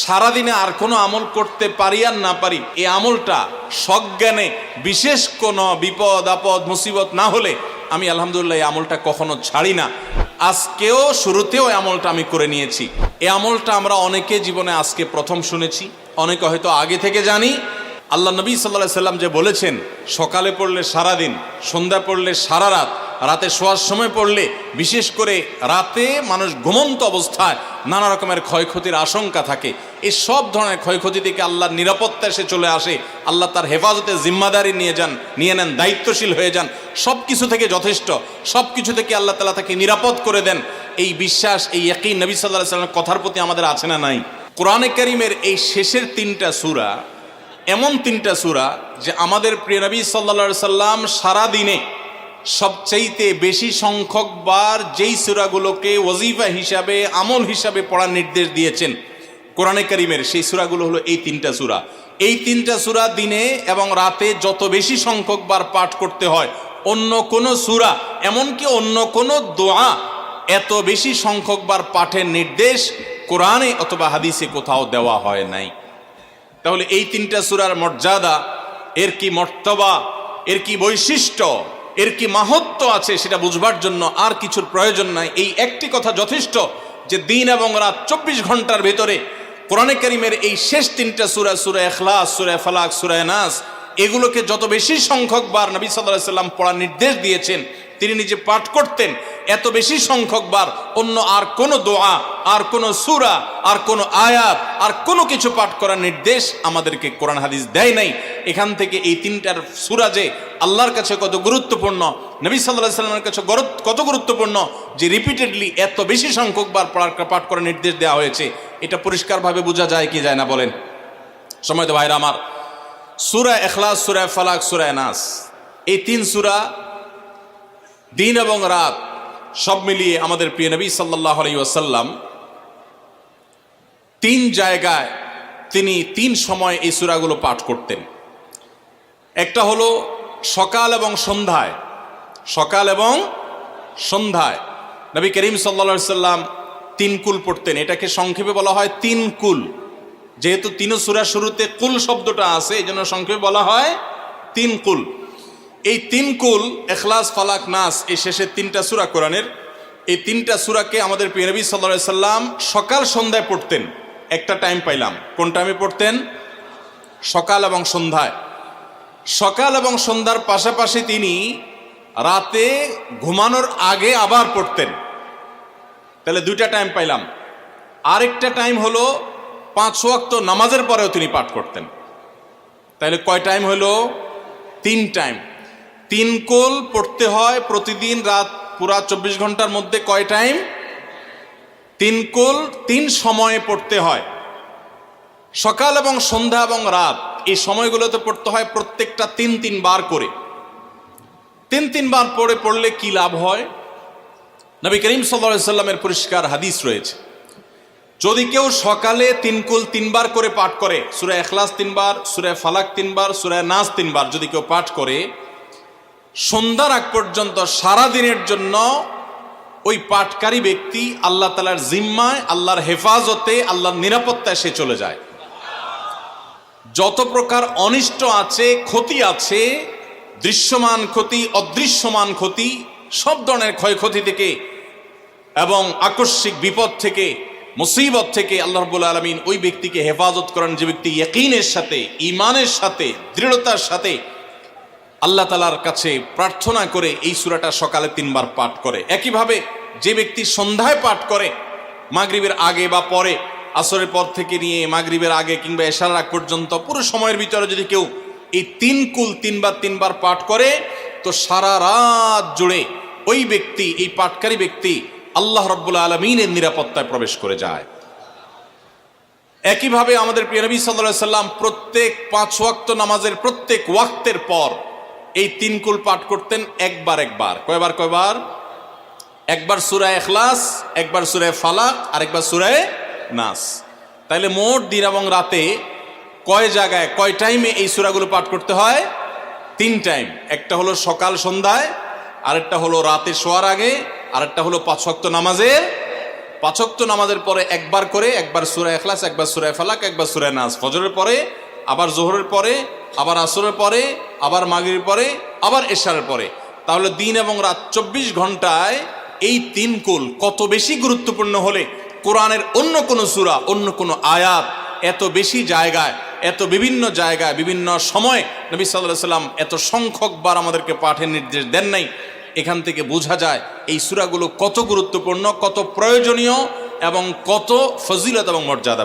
সারাদিনে আর কোনো আমল করতে পারি আর না পারি, এই আমলটা সজ্ঞানে বিশেষ কোনো বিপদ, আপদ, মুসিবত না হলে আমি আলহামদুলিল্লাহ এই আমলটা কখনো ছাড়ি না। আজকেও শুরুতেও আমলটা আমি করে নিয়েছি। এই আমলটা আমরা অনেকে জীবনে আজকে প্রথম শুনেছি, অনেকে হয়তো আগে থেকে জানি। আল্লাহ নবী সাল্লাহ সাল্লাম যে বলেছেন, সকালে পড়লে সারা দিন সন্ধ্যা পড়লে সারা রাত রাতে শোয়ার সময় পড়লে, বিশেষ করে রাতে মানুষ ঘুমন্ত অবস্থায় নানা রকমের ক্ষয়ক্ষতির আশঙ্কা থাকে। এই সব ধরনের ক্ষয়ক্ষতি থেকে আল্লাহর নিরাপত্তা এসে চলে আসে। আল্লাহ তার হেফাজতে জিম্মাদারি নিয়ে যান, নিয়ে নেন, দায়িত্বশীল হয়ে যান। সব কিছু থেকে যথেষ্ট। সব কিছু থেকে আল্লাহ তালা তাকে নিরাপদ করে দেন। এই বিশ্বাস, এই একই নবী সাল্লাহ সাল্লামের কথার প্রতি আমাদের আছে না নাই? কোরআনে করিমের এই শেষের তিনটা সুরা এমন তিনটা সুরা যে আমাদের প্রিয় নবী সাল্লা সাল্লাম সারা দিনে সবচাইতে বেশি সংখ্যক বার যেই সুরাগুলোকে ওজিফা হিসাবে, আমল হিসাবে পড়ার নির্দেশ দিয়েছেন কোরআনে করিমের, সেই সুরাগুলো হলো এই তিনটা সুরা। এই তিনটা সুরা দিনে এবং রাতে যত বেশি সংখ্যক বার পাঠ করতে হয়, অন্য কোনো সুরা এমনকি অন্য কোনো দোয়া এত বেশি সংখ্যক বার পাঠের নির্দেশ কোরআনে অথবা হাদিসে কোথাও দেওয়া হয় নাই। তাহলে এই তিনটা সুরার মর্যাদা, এর কি মর্তবা, এর কি বৈশিষ্ট্য এর কি মাহাত্ম আছে সেটা বুঝবার জন্য আর কিছুর প্রয়োজন নাই। এই একটি কথা যথেষ্ট যে দিন এবং রাত চব্বিশ ঘণ্টার ভেতরে কোরআনে করিমের এই শেষ তিনটা সুরা সুরা এখলাস সুরা ফালাক, সুরা নাস, এগুলোকে যত বেশি সংখ্যক বার নবী সাল্লাহ সাল্লাম পড়ার নির্দেশ দিয়েছেন, তিনি নিজে পাঠ করতেন, এত বেশি সংখ্যক বার অন্য আর কোনো দোয়া, আর কোনো সুরা, আর কোনো আয়াত, আর কোনো কিছু পাঠ করার নির্দেশ আমাদেরকে কোরআন হাদিস দেয় নাই। এখান থেকে এই তিনটার সুরা যে আল্লাহর কাছে কত গুরুত্বপূর্ণ, নবী সাল্লাহ সাল্লামের কাছে কত গুরুত্বপূর্ণ যে রিপিটেডলি এত বেশি সংখ্যক বার পড়ার পাঠ করার নির্দেশ দেওয়া হয়েছে। এটা পরিষ্কারভাবে বোঝা যায়, কি যায় না বলেন? সময় তো ভাইরা আমার। সুরা এখলাস সুরা ফালাক, সুরা নাস এই তিন সুরা দিন এবং রাত সব মিলিয়ে আমাদের প্রিয় নবী সাল্লাহ আলাই ওয়াসাল্লাম তিন জায়গায় তিনি তিন সময় এই সুরাগুলো পাঠ করতেন। একটা হলো সকাল এবং সন্ধ্যায়। সকাল এবং সন্ধ্যায়। নবী করিম সাল্লা সাল্লাম তিন কুল পড়তেন। এটাকে সংক্ষেপে বলা হয় তিন কুল। যেহেতু তিন সুরা শুরুতে কুল শব্দটা আছে এই জন্য সংক্ষেপে বলা হয় তিন কুল। এই তিন কুল, এখলাস, ফালাক, নাস, এই শেষের তিনটা সুরা কোরআনের। এই তিনটা সুরাকে আমাদের পিনবী সাল্লা সাল্লাম সকাল, সন্ধ্যায় পড়তেন। একটা টাইম পাইলাম। কোন টাইমে পড়তেন? সকাল এবং সন্ধ্যায়। সকাল এবং সন্ধ্যার পাশাপাশি তিনি রাতে ঘুমানোর আগে আবার পড়তেন। তাহলে দুইটা টাইম পাইলাম। আরেকটা টাইম হলো পাঁচ ওয়াক্ত নামাজের পরেও তিনি পাঠ করতেন। তাহলে কয় টাইম হলো? তিন টাইম তিন কোল পড়তে হয় প্রতিদিন রাত পুরা চব্বিশ ঘণ্টার মধ্যে কয় টাইম তিন কোল তিন সময়ে পড়তে হয়। সকাল এবং সন্ধ্যা এবং রাত এই সময়গুলোতে পড়তে হয় প্রত্যেকটা তিন তিন বার করে। তিন তিনবার পড়ে, পড়লে কি লাভ হয়? নবী করিম সাল্লা সাল্লামের পরিষ্কার হাদিস রয়েছে। যদি কেউ সকালে তিনকুল তিনবার করে পাঠ করে, সুরে এখলাস তিনবার সুরে ফালাক তিনবার সুরে নাচ তিনবার যদি কেউ পাঠ করে, সন্ধ্যার আগ পর্যন্ত সারা দিনের জন্য ওই পাঠকারী ব্যক্তি আল্লাহ তালার জিম্মায়, আল্লাহর হেফাজতে, আল্লাহর নিরাপত্তায় সে চলে যায়। যত প্রকার অনিষ্ট আছে, ক্ষতি আছে, দৃশ্যমান ক্ষতি, অদৃশ্যমান ক্ষতি, সব ধরনের ক্ষয়ক্ষতি থেকে এবং আকস্মিক বিপদ থেকে, মুসিবত থেকে আল্লাহ রব্বুল আলমিন ওই ব্যক্তিকে হেফাজত করেন যে ব্যক্তি ইয়কিনের সাথে ইমানের সাথে, দৃঢ়তার সাথে আল্লাহ তালার কাছে প্রার্থনা করে এই সুরাটা সকালে তিনবার পাঠ করে। একইভাবে যে ব্যক্তি সন্ধ্যায় পাঠ করে, মাগরিবের আগে বা পরে আসরের পর থেকে নিয়ে মাগরিবের আগে কিংবা এশার আগ পর্যন্ত পুরো সময়ের ভিতরে যদি কেউ এই তিন কুল তিনবার তিনবার পাঠ করে, তো সারা রাত জুড়ে ওই ব্যক্তি, এই পাঠকারী ব্যক্তি আল্লাহ রব্বুল আলমিনের নিরাপত্তায় প্রবেশ করে যায়। একইভাবে আমাদের প্রিয় নবী সাল্লাম প্রত্যেক পাঁচ ওয়াক্ত নামাজের প্রত্যেক ওয়াক্তের পর এই তিন কুল পাঠ করতেন একবার একবার। কয়বার কয়বার? একবার সুরায় এখলাস একবার সুরায় ফালাক আর একবার সুরায় নাস। তাইলে মোট দিন এবং রাতে কয় জায়গায়, কয় টাইমে এই সুরাগুলো পাঠ করতে হয়? তিন টাইম একটা হলো সকাল সন্ধ্যায়, আরেকটা হলো রাতে শোয়ার আগে, আরেকটা হলো পাঁচ ওয়াক্ত নামাজের পাঁচক্ত নামাজের পরে একবার করে, একবার সুরায় এখলাস একবার সুরায় ফালাক, একবার সুরায় নাজ ফজরের পরে, আবার জোহরের পরে, আবার আসরের পরে, আবার মাগরির পরে, আবার এশারের পরে। তাহলে দিন এবং রাত চব্বিশ ঘন্টায় এই তিন কুল কত বেশি গুরুত্বপূর্ণ হলে কোরআনের অন্য কোনো সুরা, অন্য কোনো আয়াত এত বেশি জায়গায়, এত বিভিন্ন জায়গায়, বিভিন্ন সময় নবী সাল্লাহ সাল্লাম এত সংখ্যকবার আমাদেরকে পাঠের নির্দেশ দেন নাই। এখান থেকে বোঝা যায় এই সুরাগুলো কত গুরুত্বপূর্ণ, কত প্রয়োজনীয় এবং কত ফজিলত এবং মর্যাদা।